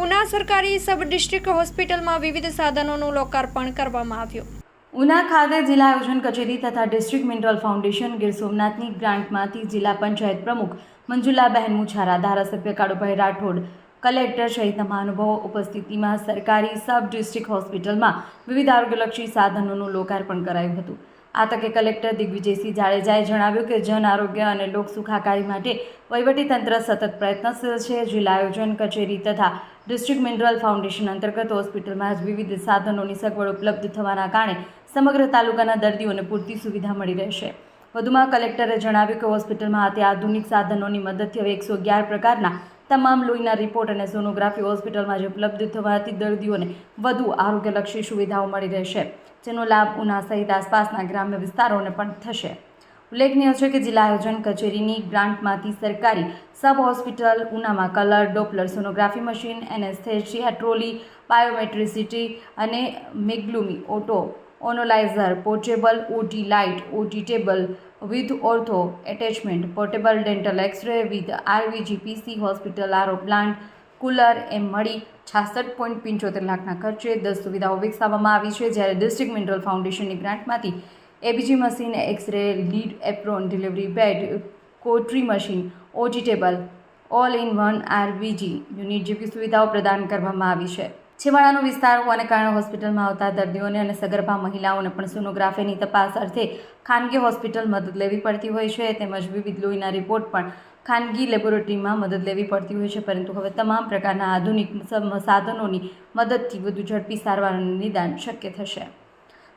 ઉના સરકારી sub district હોસ્પિટલમાં વિવિધ સાધનોનું લોકાર્પણ કરવામાં આવ્યું. ઉના ખાતે જિલ્લા આયોજન કચેરી તથા ડિસ્ટ્રિક્ટ મિનરલ ફાઉન્ડેશન ગીર સોમનાથની ગ્રાન્ટમાંથી જિલ્લા પંચાયત પ્રમુખ મંજુલાબહેન મુછારા, ધારાસભ્ય કાળુભાઈ રાઠોડ, કલેક્ટર સહિતના મહાનુભાવો ઉપસ્થિતિમાં સરકારી સબ ડિસ્ટ્રિક્ટ હોસ્પિટલમાં વિવિધ આરોગ્યલક્ષી સાધનોનું લોકાર્પણ કરાયું હતું. આ તકે કલેક્ટર દિગ્વિજયસિંહ જાડેજાએ જણાવ્યું કે જન આરોગ્ય અને લોક સુખાકારી માટે વહીવટીતંત્ર સતત પ્રયત્નશીલ છે. જિલ્લા આયોજન કચેરી તથા ડિસ્ટ્રિક્ટ મિનરલ ફાઉન્ડેશન અંતર્ગત હોસ્પિટલમાં જ વિવિધ સાધનોની સગવડ ઉપલબ્ધ થવાના કારણે સમગ્ર તાલુકાના દર્દીઓને પૂરતી સુવિધા મળી રહેશે. વધુમાં કલેક્ટરે જણાવ્યું કે હોસ્પિટલમાં અતિ આધુનિક સાધનોની મદદથી હવે એકસો અગિયાર પ્રકારના તમામ લોહીના રિપોર્ટ અને સોનોગ્રાફી હોસ્પિટલમાં જ ઉપલબ્ધ થવાથી દર્દીઓને વધુ આરોગ્યલક્ષી સુવિધાઓ મળી રહેશે, જેનો લાભ ઉના સહિત આસપાસના ગ્રામ્ય વિસ્તારોને પણ થશે. ઉલ્લેખનીય છે કે જિલ્લા આયોજન કચેરીની ગ્રાન્ટમાંથી સરકારી sub hospital, ઉનામાં colour, doppler, sonography machine anaesthesia trolley, બાયોમેટ્રિસિટી અને Maglumi auto analyser portable OT light OT table with ortho attachment portable dental X-ray with RVG PC hospital RO plant cooler એમ મળી છાસઠ પોઈન્ટ પંચોતેર લાખના ખર્ચે દસ સુવિધાઓ વિકસાવવામાં આવી છે. જ્યારે ડિસ્ટ્રિક્ટ મિનરલ ફાઉન્ડેશનની ગ્રાન્ટમાંથી ABG machine X-ray lead apron delivery bed cautery machine OT table all in one RVG unit જેવી સુવિધાઓ પ્રદાન કરવામાં આવી છે. છેવાડાનો વિસ્તાર હોવાને કારણે હોસ્પિટલમાં આવતા દર્દીઓને અને સગર્ભા મહિલાઓને પણ સોનોગ્રાફીની તપાસ અર્થે ખાનગી હોસ્પિટલ મદદ લેવી પડતી હોય છે. તેમજ વિવિધ લોહીના રિપોર્ટ પણ ખાનગી લેબોરેટરીમાં મદદ લેવી પડતી હોય છે. પરંતુ હવે તમામ પ્રકારના આધુનિક સાધનોની મદદથી વધુ ઝડપી સારવાર અને નિદાન શક્ય થશે.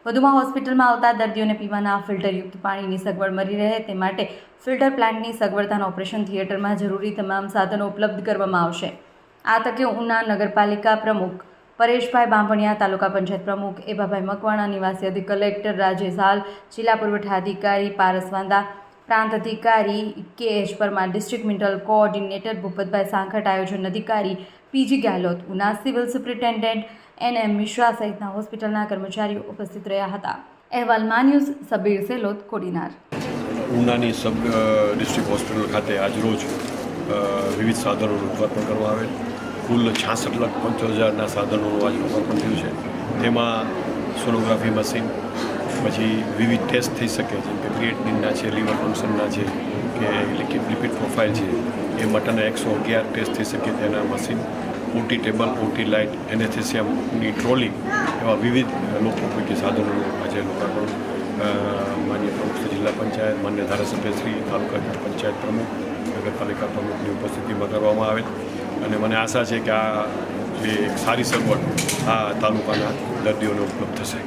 વધુમાં હોસ્પિટલમાં આવતા દર્દીઓને પીવાના ફિલ્ટરયુક્ત પાણીની સગવડ મળી રહે તે માટે ફિલ્ટર પ્લાન્ટની સગવડતાના ઓપરેશન થિયેટરમાં જરૂરી તમામ સાધનો ઉપલબ્ધ કરવામાં આવશે. આ તકે ઉના નગરપાલિકા પ્રમુખ પરેશભાઈ બાંભણિયા, તાલુકા પંચાયત પ્રમુખ, એભાભાઈ મકવાણા, નિવાસી અધિક કલેક્ટર રાજેશ જિલ્લા પુરવઠા અધિકારી પારસ વાંદા, પ્રાંત અધિકારી K H Parmar, district mineral coordinator Bhupatbhai Sankhat, આયોજન અધિકારી PG Gehlot, Una civil superintendent N M Mishra સહિતના હોસ્પિટલના કર્મચારીઓ ઉપસ્થિત રહ્યા હતા. અહેવાલ ન્યૂઝ, સબીર સેલોત, કોડીનાર. ઉનાની સબ ડિસ્ટ્રિક્ટ હોસ્પિટલ ખાતે આજરોજ વિવિધ સાધનોનું લોકાર્પણ કરવામાં આવેલ. કુલ છાસઠ લાખ પંચોતેર હજારના સાધનોનું આજ લોકાર્પણ થયું છે. તેમાં સોનોગ્રાફી મશીન, પછી વિવિધ ટેસ્ટ થઈ શકે, જેમ કે ક્રિએટનિનના છે, લીવર ફંક્શનના છે, કે લિક્વિડ લિપિડ પ્રોફાઇલ છે, એ માટેના એકસો અગિયાર ટેસ્ટ થઈ શકે તેના machine, OT table, OT light એનેથેસિયાની trolley એવા વિવિધ લોકઉપયોગી સાધનોનું આજે લોકાર્પણ માન્ય પ્રમુખ જિલ્લા પંચાયત, માન્ય ધારાસભ્ય શ્રી તાલુકા પંચાયત પ્રમુખ, નગરપાલિકા પ્રમુખની ઉપસ્થિતિમાં કરવામાં આવેલ. અને મને આશા છે કે આ જે એક સારી સગવડ આ તાલુકાના દર્દીઓને ઉપલબ્ધ થશે.